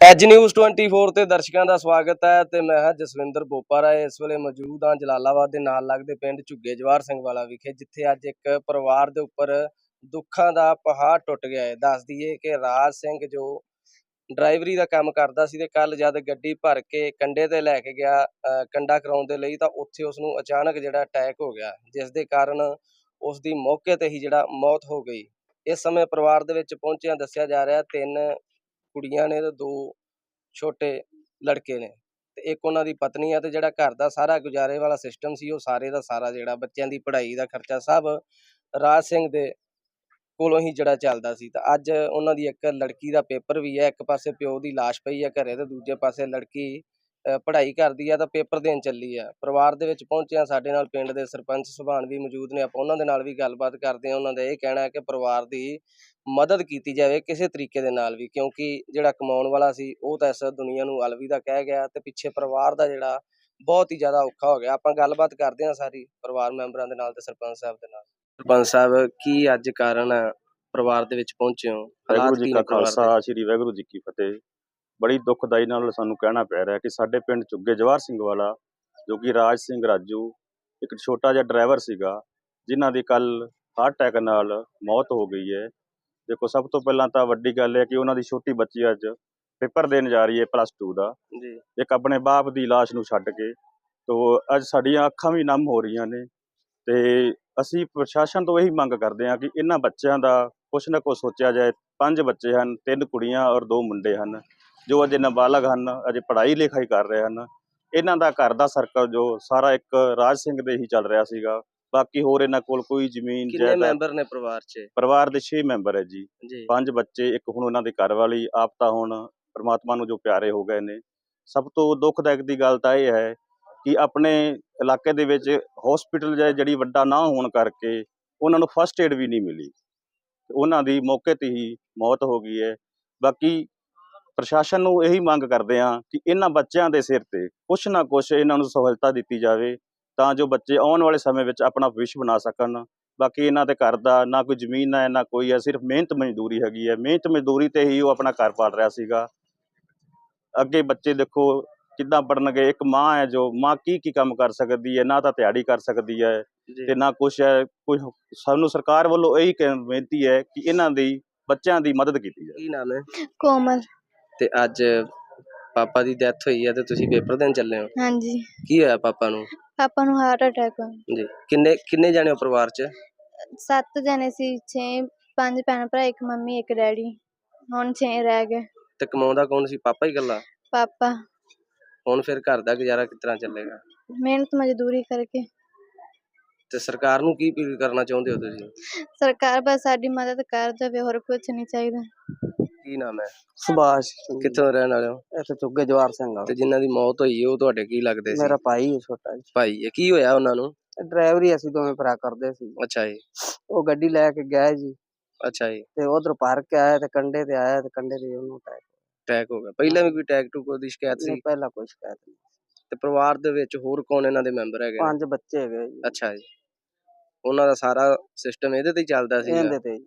As news 24 ਤੇ ਦਰਸ਼ਕਾਂ ਦਾ ਸਵਾਗਤ ਹੈ ਤੇ ਮੈਂ ਹਾਂ ਜਸਵਿੰਦਰ ਬੋਪਾਰਾ। ਇਸ ਵੇਲੇ ਮੌਜੂਦ ਹਾਂ ਜਲਾਲਾਬਾਦ ਦੇ ਨਾਲ ਲੱਗਦੇ ਪਿੰਡ ਝੁੱਗੇ ਜਵਾਰ ਸਿੰਘ ਵਾਲਾ ਵਿਖੇ ਜਿੱਥੇ ਅੱਜ ਇੱਕ ਪਰਿਵਾਰ ਦੇ ਉੱਪਰ ਦੁੱਖਾਂ ਦਾ ਪਹਾੜ ਟੁੱਟ ਗਿਆ ਹੈ। ਦੱਸ ਦਈਏ ਕਿ ਰਾਜ ਸਿੰਘ ਜੋ ਡਰਾਈਵਰੀ ਦਾ ਕੰਮ ਕਰਦਾ ਸੀ ਤੇ ਕੱਲ ਜਦ ਗੱਡੀ ਭਰ ਕੇ ਕੰਡੇ ਤੇ ਲੈ ਕੇ ਗਿਆ ਅ, ਕੰਡਾ ਕਰਾਉਣ ਦੇ ਲਈ ਤਾਂ ਉੱਥੇ ਉਸ ਨੂੰ ਅਚਾਨਕ ਜਿਹੜਾ ਅਟੈਕ ਹੋ ਗਿਆ ਜਿਸ ਦੇ ਕਾਰਨ ਉਸ ਦੀ ਮੌਕੇ ਤੇ ਹੀ ਜਿਹੜਾ ਮੌਤ ਹੋ ਗਈ। ਇਸ ਸਮੇਂ ਪਰਿਵਾਰ ਦੇ ਵਿੱਚ ਪਹੁੰਚਿਆਂ ਦੱਸਿਆ ਜਾ ਰਿਹਾ ਤਿੰਨ ਕੁੜੀਆਂ ਨੇ ਤੇ ਦੋ ਛੋਟੇ ਲੜਕੇ ਨੇ। ਤੇ ਇੱਕ ਉਹਨਾਂ ਦੀ ਪਤਨੀ ਆ ਤੇ ਜਿਹੜਾ ਘਰ ਦਾ ਸਾਰਾ ਗੁਜ਼ਾਰੇ ਵਾਲਾ ਸਿਸਟਮ ਸੀ, ਉਹ ਸਾਰੇ ਦਾ ਸਾਰਾ ਜਿਹੜਾ ਬੱਚਿਆਂ ਦੀ ਪੜ੍ਹਾਈ ਦਾ ਖਰਚਾ ਸਭ ਰਾਜ ਸਿੰਘ ਦੇ ਕੋਲੋਂ ਹੀ ਜਿਹੜਾ ਚੱਲਦਾ ਸੀ। ਤਾਂ ਅੱਜ ਉਹਨਾਂ ਦੀ ਇੱਕ ਲੜਕੀ ਦਾ ਪੇਪਰ ਵੀ ਹੈ, ਇੱਕ ਪਾਸੇ ਪਿਓ ਦੀ ਲਾਸ਼ ਪਈ ਹੈ ਘਰੇ ਤੇ ਦੂਜੇ ਪਾਸੇ ਲੜਕੀ ਪੜ੍ਹਾਈ ਕਰਦੀ ਆ ਤਾਂ ਪੇਪਰ ਦੇਣ ਚੱਲੀ ਆ। ਪਰਿਵਾਰ ਦੇ ਵਿੱਚ ਪਹੁੰਚਿਆ ਸਾਡੇ ਨਾਲ ਪਿੰਡ ਦੇ ਸਰਪੰਚ ਸੁਭਾਨ ਵੀ ਮੌਜੂਦ ਨੇ। ਆਪਾਂ ਉਹਨਾਂ ਦੇ ਨਾਲ ਵੀ ਗੱਲਬਾਤ ਕਰਦੇ ਹਾਂ ਉਹਨਾਂ ਦਾ ਇਹ ਕਹਿਣਾ ਹੈ ਕਿ ਪਰਿਵਾਰ ਦੀ ਮਦਦ ਕੀਤੀ ਜਾਵੇ ਕਿਸੇ ਤਰੀਕੇ ਦੇ ਨਾਲ ਵੀ ਕਿਉਂਕਿ ਜਿਹੜਾ ਕਮਾਉਣ ਵਾਲਾ ਸੀ ਉਹ ਤਾਂ ਇਸ ਦੁਨੀਆ ਨੂੰ ਅਲਵਿਦਾ ਕਹਿ ਗਿਆ ਤੇ ਪਿੱਛੇ ਪਰਿਵਾਰ ਦਾ ਜਿਹੜਾ ਬਹੁਤ ਹੀ ਜ਼ਿਆਦਾ ਔਖਾ ਹੋ ਗਿਆ। ਆਪਾਂ ਗੱਲਬਾਤ ਕਰਦੇ ਹਾਂ ਸਾਰੀ ਪਰਿਵਾਰ ਮੈਂਬਰਾਂ ਦੇ ਨਾਲ ਤੇ ਸਰਪੰਚ ਸਾਹਿਬ ਦੇ ਨਾਲ। ਸਰਪੰਚ ਸਾਹਿਬ ਕੀ ਅੱਜ ਕਾਰਨ ਪਰਿਵਾਰ ਦੇ ਵਿੱਚ ਪਹੁੰਚੇ ਹੋ? ਵਾਹਿਗੁਰੂ ਜੀ ਕੀ ਕਾ ਨੇ ਪਰਿਵਾਰ ਦੇ? ਖਾਲਸਾ ਸ੍ਰੀ ਵਾਹਿਗੁਰੂ ਜੀ ਕੀ ਫਤਿਹ। ਬੜੀ ਦੁਖਦਾਈ ਨਾਲ ਸਾਨੂੰ ਕਹਿਣਾ ਪੈ ਰਿਹਾ ਕਿ ਸਾਡੇ ਪਿੰਡ ਚੁੱਗੇ ਜਵਾਰ ਸਿੰਘ ਵਾਲਾ ਜੋ ਕਿ ਰਾਜ ਸਿੰਘ ਰਾਜੂ ਇੱਕ ਛੋਟਾ ਜਿਹਾ ਡਰਾਈਵਰ ਸੀਗਾ ਜਿਨ੍ਹਾਂ ਦੀ ਕੱਲ ਹਾਰਟ ਅਟੈਕ ਨਾਲ ਮੌਤ ਹੋ ਗਈ ਹੈ। ਦੇਖੋ ਸਭ ਤੋਂ ਪਹਿਲਾਂ ਤਾਂ ਵੱਡੀ ਗੱਲ ਹੈ ਕਿ ਉਹਨਾਂ ਦੀ ਛੋਟੀ ਬੱਚੀ ਅੱਜ ਪੇਪਰ ਦੇਣ ਜਾ ਰਹੀ ਹੈ ਪਲੱਸ 2 ਦਾ। ਜੀ। ਇੱਕ ਆਪਣੇ ਬਾਪ ਦੀ ਲਾਸ਼ ਨੂੰ ਛੱਡ ਕੇ ਤੋ ਅੱਜ ਸਾਡੀਆਂ ਅੱਖਾਂ ਵੀ ਨਮ ਹੋ ਰਹੀਆਂ ਨੇ। ਤੇ ਅਸੀਂ ਪ੍ਰਸ਼ਾਸਨ ਤੋਂ ਇਹੀ ਮੰਗ ਕਰਦੇ ਹਾਂ ਕਿ ਇਹਨਾਂ ਬੱਚਿਆਂ ਦਾ ਕੁਛ ਨਾ ਕੁਛ ਸੋਚਿਆ ਜਾਏ। ਪੰਜ ਬੱਚੇ ਹਨ ਤਿੰਨ ਕੁੜੀਆਂ ਔਰ ਦੋ ਮੁੰਡੇ ਹਨ। ਜੋ ਅਜੇ ਨਾਬਾਲਗ ਹਨ ਅਜੇ ਪੜ੍ਹਾਈ ਲਿਖਾਈ ਕਰ ਰਹੇ ਹਨ ਇਹਨਾਂ ਦਾ ਘਰ ਦਾ ਸਰਕਲ ਜੋ ਸਾਰਾ ਇੱਕ ਰਾਜ ਸਿੰਘ ਦੇ ਹੀ ਚੱਲ ਰਿਹਾ ਸੀਗਾ ਬਾਕੀ ਹੋਰ ਇਹਨਾਂ ਕੋਲ ਕੋਈ ਜ਼ਮੀਨ ਕਿੰਨੇ ਮੈਂਬਰ ਨੇ ਪਰਿਵਾਰ 'ਚ? ਪਰਿਵਾਰ ਦੇ 6 ਮੈਂਬਰ ਹੈ ਜੀ। ਪੰਜ ਬੱਚੇ ਇੱਕ ਹੁਣ ਉਹਨਾਂ ਦੀ ਘਰਵਾਲੀ ਆਪ ਤਾਂ ਹੁਣ ਪ੍ਰਮਾਤਮਾ ਨੂੰ ਜੋ ਪਿਆਰੇ ਹੋ ਗਏ ਨੇ। ਸਭ ਤੋਂ ਦੁੱਖਦਾਇਕ ਦੀ ਗੱਲ ਤਾਂ ਇਹ ਹੈ ਕਿ ਆਪਣੇ ਇਲਾਕੇ ਦੇ ਵਿੱਚ ਹਸਪੀਟਲ ਜਿਹੜੀ ਵੱਡਾ ਨਾ ਹੋਣ ਕਰਕੇ ਉਹਨਾਂ ਨੂੰ ਫਸਟ ਏਡ ਵੀ ਨਹੀਂ ਮਿਲੀ। ਉਹਨਾਂ ਦੀ ਮੌਕੇ ਤੇ ਹੀ ਮੌਤ ਹੋ ਗਈ ਹੈ। ਬਾਕੀ ਪ੍ਰਸ਼ਾਸਨ ਨੂੰ ਇਹੀ ਮੰਗ ਕਰਦੇ ਹਾਂ ਕਿ ਇਹਨਾਂ ਬੱਚਿਆਂ ਦੇ ਸਿਰ ਤੇ ਕੁਛ ਨਾ ਕੁਛ ਇਹਨਾਂ ਨੂੰ ਸਹੂਲਤਾਂ ਦਿੱਤੀ ਜਾਵੇ ਤਾਂ ਜੋ ਬੱਚੇ ਆਉਣ ਵਾਲੇ ਸਮੇਂ ਵਿੱਚ ਆਪਣਾ ਭਵਿੱਖ ਬਣਾ ਸਕਣ। ਬਾਕੀ ਇਹਨਾਂ ਦੇ ਘਰ ਦਾ ਨਾ ਕੋਈ ਜ਼ਮੀਨ ਹੈ ਨਾ ਕੋਈ ਹੈ ਸਿਰਫ ਮਿਹਨਤ ਮਜ਼ਦੂਰੀ ਹੈਗੀ ਹੈ। ਮਿਹਨਤ ਮਜ਼ਦੂਰੀ ਤੇ ਹੀ ਉਹ ਆਪਣਾ ਘਰ ਪਾਲ ਰਿਹਾ ਸੀਗਾ। ਅੱਗੇ ਬੱਚੇ ਦੇਖੋ ਕਿੱਦਾਂ ਪੜਨਗੇ ਇੱਕ ਮਾਂ ਹੈ ਜੋ ਮਾਂ ਕੀ ਕੀ ਕੰਮ ਕਰ ਸਕਦੀ ਹੈ ਨਾ ਤਾਂ ਦਿਹਾੜੀ ਕਰ ਸਕਦੀ ਹੈ ਤੇ ਨਾ ਕੁਛ ਹੈ ਕੋਈ ਸਾਨੂੰ ਸਰਕਾਰ ਵੱਲੋਂ ਇਹੀ ਬੇਨਤੀ ਹੈ ਕਿ ਇਹਨਾਂ ਦੀ ਬੱਚਿਆਂ ਦੀ ਮਦਦ ਕੀਤੀ ਜਾਵੇ। ਕੀ ਨਾਮ ਹੈ? ਕੋਮਲ। ਤੇ ਅੱਜ ਪਾਪਾ ਦੀ ਡੈਥ ਹੋਈ ਹੈ ਤੇ ਤੁਸੀਂ ਪੇਪਰ ਦੇਣ ਚੱਲੇ ਹੋ। ਹਾਂਜੀ। ਕੀ ਹੋਇਆ ਪਾਪਾ ਨੂੰ? ਪਾਪਾ ਨੂੰ ਹਾਰਟ ਅਟੈਕ ਹੋਇਆ। ਜੀ। ਕਿੰਨੇ ਕਿੰਨੇ ਜਾਣੇ ਹੋ ਪਰਿਵਾਰ 'ਚ? ਸੱਤ ਜਣੇ ਸੀ ਛੇ ਪੰਜ ਭੈਣ ਭਰਾ ਇੱਕ ਮੰਮੀ ਇੱਕ ਡੈਡੀ। ਹੁਣ ਛੇ ਰਹਿ ਗਏ। ਤੇ ਕਮਾਉਂਦਾ ਕੌਣ ਸੀ? ਪਾਪਾ ਹੀ ਇਕੱਲਾ? ਪਾਪਾ। ਹੁਣ ਫਿਰ ਘਰ ਦਾ ਗੁਜ਼ਾਰਾ ਕਿਸ ਤਰ੍ਹਾਂ ਚੱਲੇਗਾ? ਮਿਹਨਤ ਮਜ਼ਦੂਰੀ ਕਰਕੇ। ਤੇ ਸਰਕਾਰ ਨੂੰ ਕੀ ਅਪੀਲ ਕਰਨਾ ਚਾਹੁੰਦੇ ਹੋ ਤੁਸੀਂ? ਸਰਕਾਰ ਬਸ ਸਾਡੀ ਮਦਦ ਕਰ ਜਾਵੇ ਹੋਰ ਕੁਝ ਨਹੀਂ ਚਾਹੀਦਾ। ਕੀ ਨਾਮ ਹੈ? ਸੁਭਾਸ਼ ਕਿੱਥੋਂ ਰਹਿਣ ਵਾਲੇ ਹੋ? ਇੱਥੇ ਚੁੱਗੇ ਜਵਾਰ ਸਿੰਘ ਆ। ਤੇ ਜਿਨ੍ਹਾਂ ਦੀ ਮੌਤ ਹੋਈ ਹੈ ਉਹ ਤੁਹਾਡੇ ਕੀ ਲੱਗਦੇ ਸੀ? ਮੇਰਾ ਭਾਈ ਹੈ ਛੋਟਾ ਜੀ। ਭਾਈ ਹੈ। ਕੀ ਹੋਇਆ ਉਹਨਾਂ ਨੂੰ? ਡਰਾਈਵਰੀ ਅਸੀਂ ਦੋਵੇਂ ਭਰਾ ਕਰਦੇ ਸੀ। ਅੱਛਾ ਜੀ। ਉਹ ਗੱਡੀ ਲੈ ਕੇ ਗਿਆ ਜੀ। ਅੱਛਾ ਜੀ। ਤੇ ਉਧਰ ਭਰ ਕੇ ਆਇਆ ਤੇ ਕੰਡੇ ਤੇ ਆਇਆ ਤੇ ਕੰਡੇ ਤੇ ਉਹਨੂੰ ਅਟੈਕ ਅਟੈਕ ਹੋ ਗਿਆ। ਪਹਿਲਾਂ ਵੀ ਕੋਈ ਅਟੈਕ ਟੂ ਦੀ ਸ਼ਿਕਾਇਤ ਸੀ? ਨਹੀਂ ਪਹਿਲਾਂ ਕੋਈ ਸ਼ਿਕਾਇਤ ਨਹੀਂ। ਤੇ ਪਰਿਵਾਰ ਦੇ ਵਿੱਚ ਹੋਰ ਕੌਣ ਇਹਨਾਂ ਦੇ ਮੈਂਬਰ ਹੈਗੇ ਨੇ? ਪੰਜ ਬੱਚੇ ਹੈਗੇ ਜੀ। ਅੱਛਾ ਜੀ। ਉਹਨਾਂ ਦਾ ਸਾਰਾ ਸਿਸਟਮ ਇਹਦੇ ਤੇ ਹੀ ਚੱਲਦਾ ਸੀ ਇਹਦੇ ਤੇ ਜੀ।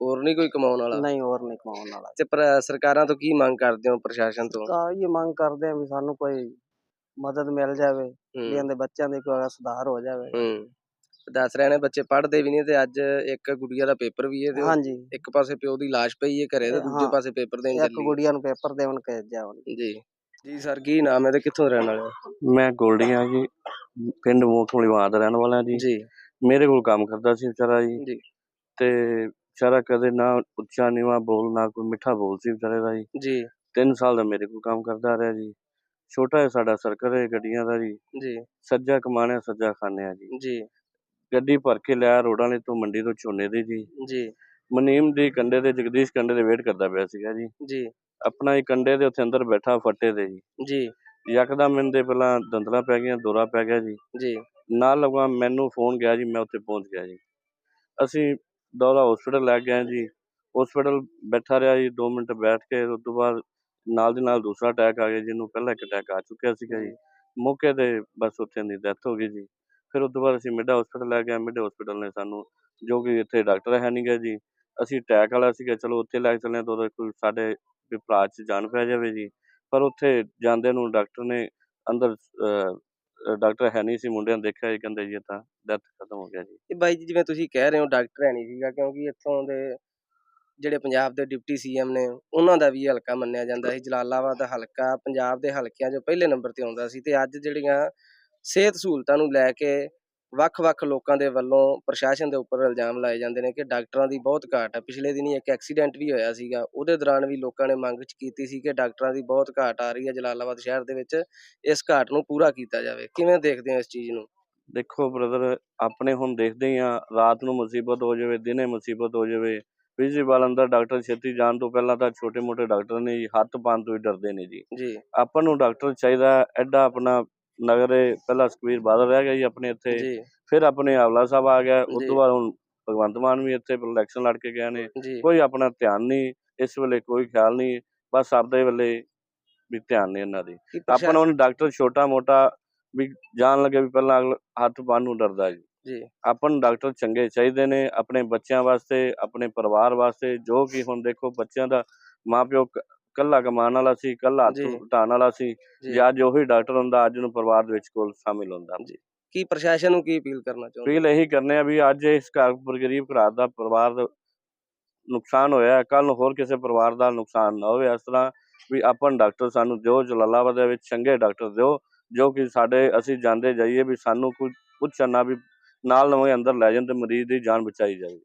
ਹੋਰ ਨਹੀਂ ਕੋਈ ਕਮਾਉਣ ਵਾਲਾ? ਨਹੀਂ ਹੋਰ ਨਹੀਂ ਕਮਾਉਣ ਵਾਲਾ। ਤੇ ਪਰ ਸਰਕਾਰਾਂ ਤੋਂ ਕੀ ਮੰਗ ਕਰਦੇ ਹੋ ਪ੍ਰਸ਼ਾਸਨ ਤੋਂ? ਤਾਂ ਇਹ ਮੰਗ ਕਰਦੇ ਆ ਵੀ ਸਾਨੂੰ ਕੋਈ ਮਦਦ ਮਿਲ ਜਾਵੇ ਵੀ ਇਹਦੇ ਬੱਚਿਆਂ ਦੇ ਕੋਈ ਸੁਧਾਰ ਹੋ ਜਾਵੇ। ਹੂੰ। ਦੱਸ ਰਹੇ ਨੇ ਬੱਚੇ ਪੜ੍ਹਦੇ ਵੀ ਨਹੀਂ ਤੇ ਅੱਜ ਇੱਕ ਗੁੜੀਆ ਦਾ ਪੇਪਰ ਵੀ ਹੈ ਤੇ ਹਾਂਜੀ। ਇੱਕ ਪਾਸੇ ਪਿਓ ਦੀ ਲਾਸ਼ ਪਈ ਹੈ ਘਰੇ ਤੇ ਦੂਜੇ ਪਾਸੇ ਪੇਪਰ ਦੇਣ ਇੱਕ ਚੱਲੀ ਗੁੜੀਆ ਨੂੰ ਪੇਪਰ ਦੇਵਣ ਭੇਜਿਆ ਉਹਨੇ। ਜੀ। ਜੀ ਸਰ ਕੀ ਨਾਮ ਹੈ ਤੇ ਕਿੱਥੋਂ ਦੇ ਰਹਿਣ ਵਾਲੇ ਹੋ? ਮੈਂ ਗੋਲਡੀ ਆ ਜੀ ਪਿੰਡ ਮੋਖਲੀ ਵਾਰ ਦਾ ਰਹਿਣ ਵਾਲਾ ਜੀ। ਜੀ। ਮੇਰੇ ਕੋਲ ਕੰਮ ਕਰਦਾ ਸੀ ਵਿਚਾਰਾ ਜੀ। ਜੀ। ਤੇ ਵਿਚਾਰਾ ਕਦੇ ਨਾ ਉੱਚਾ ਨੀਵਾ ਬੋਲ ਨਾ ਕੋਈ ਮਿੱਠਾ ਬੋਲ ਸੀ ਵਿਚਾਰੇ ਦਾ ਜੀ। ਜੀ। 3 ਸਾਲ ਦਾ ਮੇਰੇ ਕੋਲ ਕੰਮ ਕਰਦਾ ਰਿਹਾ ਜੀ। ਛੋਟਾ ਜਿਹਾ ਸਾਡਾ ਸਰਕਲ ਹੈ ਗੱਡੀਆਂ ਦਾ ਜੀ। ਜੀ। ਸੱਜਾ ਕਮਾਣੇ ਸੱਜਾ ਖਾਣੇ ਆ ਜੀ। ਜੀ। ਗੱਡੀ ਭਰ ਕੇ ਲਿਆ ਰੋਡਾਂ ਵਾਲੇ ਤੋਂ ਮੰਡੀ ਤੋਂ ਝੋਨੇ ਦੀ ਜੀ। ਜੀ। ਮਨੀਮ ਦੀ ਕੰਡੇ ਤੇ ਜਗਦੀਸ਼ ਕੰਡੇ ਦੇ ਵੇਟ ਕਰਦਾ ਪਿਆ ਸੀਗਾ ਜੀ। ਜੀ। ਆਪਣਾ ਹੀ ਕੰਡੇ ਦੇ ਉੱਥੇ ਅੰਦਰ ਬੈਠਾ ਫੱਟੇ ਦੇ ਜੀ। ਜੀ। ਯਕਦਮ ਇਹਦੇ ਪਹਿਲਾਂ ਦੰਦਲਾ ਪੈ ਗਿਆ ਦੌਰਾ ਪੈ ਗਿਆ ਜੀ। ਜੀ। ਨਾਲ ਲਗਾ ਮੈਨੂੰ ਫੋਨ ਗਿਆ ਜੀ ਮੈਂ ਉੱਥੇ ਪਹੁੰਚ ਗਿਆ ਜੀ। ਅਸੀਂ ਦੌਰਾ ਹਸਪੀਟਲ ਲੈ ਗਏ ਜੀ। ਹਸਪੀਟਲ ਬੈਠਾ ਰਿਹਾ ਜੀ 2 ਮਿੰਟ ਬੈਠ ਕੇ, ਉਸ ਤੋਂ ਬਾਅਦ ਨਾਲ ਦੀ ਨਾਲ ਦੂਸਰਾ ਅਟੈਕ ਆ ਗਿਆ, ਜਿਹਨੂੰ ਪਹਿਲਾਂ ਇੱਕ ਅਟੈਕ ਆ ਚੁੱਕਿਆ ਸੀਗਾ ਜੀ। ਮੌਕੇ ਤੇ ਬਸ ਉੱਥੇ ਦੀ ਡੈਥ ਹੋ ਗਈ ਜੀ। ਫਿਰ ਉਸ ਤੋਂ ਬਾਅਦ ਅਸੀਂ ਮਿੱਡਾ ਹਸਪੀਟਲ ਲੈ ਗਏ ਮਿੱਡਾ ਹਸਪੀਟਲ ਨੇ ਸਾਨੂੰ ਜੋ ਕਿ ਇੱਥੇ ਡਾਕਟਰ ਹੈ ਨਹੀਂ ਗਾ ਜੀ। ਅਸੀਂ ਅਟੈਕ ਵਾਲਾ ਸੀਗਾ, ਚਲੋ ਉੱਥੇ ਲੈ ਕੇ ਚੱਲੇ ਤਾਂ ਕੋਈ ਸਾਡੇ ਵੀ ਭਰਾ 'ਚ ਜਾਨ ਪੈ ਜਾਵੇ ਜੀ। ਪਰ ਉੱਥੇ ਜਾਂਦੇ ਨੂੰ ਡਾਕਟਰ ਨੇ ਅੰਦਰ ਡਾਕਟਰ ਹੈ ਨਹੀਂ ਸੀ, ਮੁੰਡਿਆਂ ਨੇ ਦੇਖਿਆ ਜੀ ਕਹਿੰਦੇ ਜੀ ਇਹ ਤਾਂ ਡੈਥ ਖਤਮ ਹੋ ਗਿਆ ਜੀ। ਇਹ ਬਾਈ ਜੀ, ਜਿਵੇਂ ਤੁਸੀਂ ਕਹਿ ਰਹੇ ਹੋ, ਡਾਕਟਰ ਹੈ ਨਹੀਂ ਸੀਗਾ, ਕਿਉਂਕਿ ਇੱਥੋਂ ਦੇ ਜਿਹੜੇ ਪੰਜਾਬ ਦੇ ਡਿਪਟੀ ਸੀਐਮ ਨੇ, ਉਹਨਾਂ ਦਾ ਵੀ ਹਲਕਾ ਮੰਨਿਆ ਜਾਂਦਾ ਸੀ। ਜਲਾਲਾਬਾਦ ਦਾ ਹਲਕਾ, ਪੰਜਾਬ ਦੇ ਹਲਕਿਆਂ 'ਚੋਂ ਪਹਿਲੇ ਨੰਬਰ ਤੇ ਆਉਂਦਾ ਸੀ। ਤੇ ਅੱਜ ਜਿਹੜੀਆਂ ਸਿਹਤ ਸਹੂਲਤਾਂ ਨੂੰ ਲੈ ਕੇ ਵੱਖ-ਵੱਖ ਲੋਕਾਂ ਦੇ ਵੱਲੋਂ ਪ੍ਰਸ਼ਾਸਨ ਦੇ ਉੱਪਰ ਇਲਜ਼ਾਮ ਲਾਏ ਜਾਂਦੇ ਨੇ ਕਿ ਡਾਕਟਰਾਂ ਦੀ ਬਹੁਤ ਘਾਟ ਹੈ। ਪਿਛਲੇ ਦਿਨੀ ਇੱਕ ਐਕਸੀਡੈਂਟ ਵੀ ਹੋਇਆ ਸੀਗਾ। ਉਹਦੇ ਦੌਰਾਨ ਵੀ ਲੋਕਾਂ ਨੇ ਮੰਗ ਚ ਕੀਤੀ ਸੀ ਕਿ ਡਾਕਟਰਾਂ ਦੀ ਬਹੁਤ ਘਾਟ ਆ ਰਹੀ ਹੈ। ਜਲਾਲਾਬਾਦ ਸ਼ਹਿਰ ਦੇ ਵਿੱਚ ਇਸ ਘਾਟ ਨੂੰ ਪੂਰਾ ਕੀਤਾ ਜਾਵੇ। ਕਿਵੇਂ ਦੇਖਦੇ ਹੋ ਇਸ ਚੀਜ਼ ਨੂੰ? ਦੇਖੋ ਬ੍ਰਦਰ ਆਪਣੇ ਹੁਣ ਦੇਖਦੇ ਹੀ ਆ ਰਾਤ ਨੂੰ ਮੁਸੀਬਤ ਹੋ ਜਾਵੇ ਦਿਨੇ ਮੁਸੀਬਤ ਹੋ ਜਾਵੇ ਪ੍ਰਿੰਸੀਪਲ ਅੰਦਰ ਡਾਕਟਰ ਛੇਤੀ ਜਾਣ ਤੋਂ ਪਹਿਲਾਂ ਤਾਂ ਛੋਟੇ-ਮੋਟੇ ਡਾਕਟਰ ਨੇ ਹੱਥ ਪਾਉਣ ਤੋਂ ਹੀ ਡਰਦੇ ਨੇ ਜੀ। ਜੀ। ਆਪਾਂ ਨੂੰ ਡਾਕਟਰ ਚਾਹੀਦਾ ਐਡਾ ਆਪਣਾ ਨਗਰੇ ਪਹਿਲਾਂ ਸੁਖਬੀਰ ਬਾਦਲ ਰਹਿ ਗਿਆ ਜੀ ਆਪਣੇ ਇੱਥੇ। ਫਿਰ ਆਪਣੇ ਆਵਲਾ ਸਾਹਿਬ ਆ ਗਿਆ। ਉਸ। ਤੋਂ ਬਾਅਦ ਹੁਣ ਭਗਵੰਤ ਮਾਨ ਵੀ ਇੱਥੇ ਇਲੈਕਸ਼ਨ ਲੜ ਕੇ ਗਏ ਨੇ। ਕੋਈ ਆਪਣਾ ਧਿਆਨ ਨਹੀਂ ਇਸ ਵੇਲੇ ਕੋਈ ਖਿਆਲ ਨਹੀਂ। ਬਸ ਆਪਦੇ ਵੇਲੇ ਵੀ ਧਿਆਨ ਨਹੀਂ ਇਹਨਾਂ ਦੀ। ਕੀ ਆਪਾਂ ਪ੍ਰਸ਼ਾਸਨ ਨੂੰ ਡਾਕਟਰ ਛੋਟਾ ਮੋਟਾ ਵੀ ਜਾਣ ਲੱਗੇ ਵੀ ਪਹਿਲਾਂ ਹੱਥ ਪਾਉਣ ਨੂੰ ਡਰਦਾ ਜੀ। ਜੀ। ਆਪਾਂ ਨੂੰ ਡਾਕਟਰ ਚੰਗੇ ਚਾਹੀਦੇ ਨੇ ਆਪਣੇ ਬੱਚਿਆਂ ਵਾਸਤੇ ਆਪਣੇ ਪਰਿਵਾਰ ਵਾਸਤੇ। ਜੋ ਕਿ ਹੁਣ ਦੇਖੋ ਬੱਚਿਆਂ ਦਾ ਮਾਪਿਓ ਕੱਲਾ ਕਮਾਉਣ ਵਾਲਾ ਸੀ ਕੱਲਾ ਹੱਥ ਜੀ। ਉਟਾਉਣ ਵਾਲਾ ਸੀ ਜੀ। ਜੇ ਉਹੀ ਡਾਕਟਰ ਹੁੰਦਾ ਅੱਜ ਨੂੰ ਪਰਿਵਾਰ ਦੇ ਵਿੱਚ ਕੋਲ ਸ਼ਾਮਿਲ ਹੁੰਦਾ। ਕੀ ਪ੍ਰਸ਼ਾਸਨ ਨੂੰ ਕੀ ਅਪੀਲ ਕਰਨਾ ਚਾਹੁੰਦੇ? ਅਪੀਲ ਇਹੀ ਕਰਨੇ ਆ ਵੀ ਅੱਜ ਇਸ ਘਰ ਪਰ ਗਰੀਬ ਘਰ ਦਾ ਪਰਿਵਾਰ ਦਾ ਨੁਕਸਾਨ ਹੋਇਆ ਕੱਲ ਨੂੰ ਹੋਰ ਕਿਸੇ ਪਰਿਵਾਰ ਦਾ ਨੁਕਸਾਨ ਨਾ ਹੋਵੇ ਇਸ ਤਰ੍ਹਾਂ ਵੀ ਆਪਾਂ ਨੂੰ ਡਾਕਟਰ ਸਾਨੂੰ ਦਿਓ ਜਲਾਲਾਬਾਦ ਦੇ ਵਿੱਚ ਚੰਗੇ ਡਾਕਟਰ ਦਿਓ ਜੋ ਕਿ ਸਾਡੇ ਅਸੀਂ ਜਾਂਦੇ ਜਾਈਏ ਵੀ ਸਾਨੂੰ ਕੋਈ ਪੁੱਛਣ ਨਾ ਵੀ ਨਾਲ ਨਵੇਂ ਅੰਦਰ ਲੈ ਜਾਂਦੇ ਮਰੀਜ਼ ਦੀ ਜਾਨ ਬਚਾਈ ਜਾਵੇ।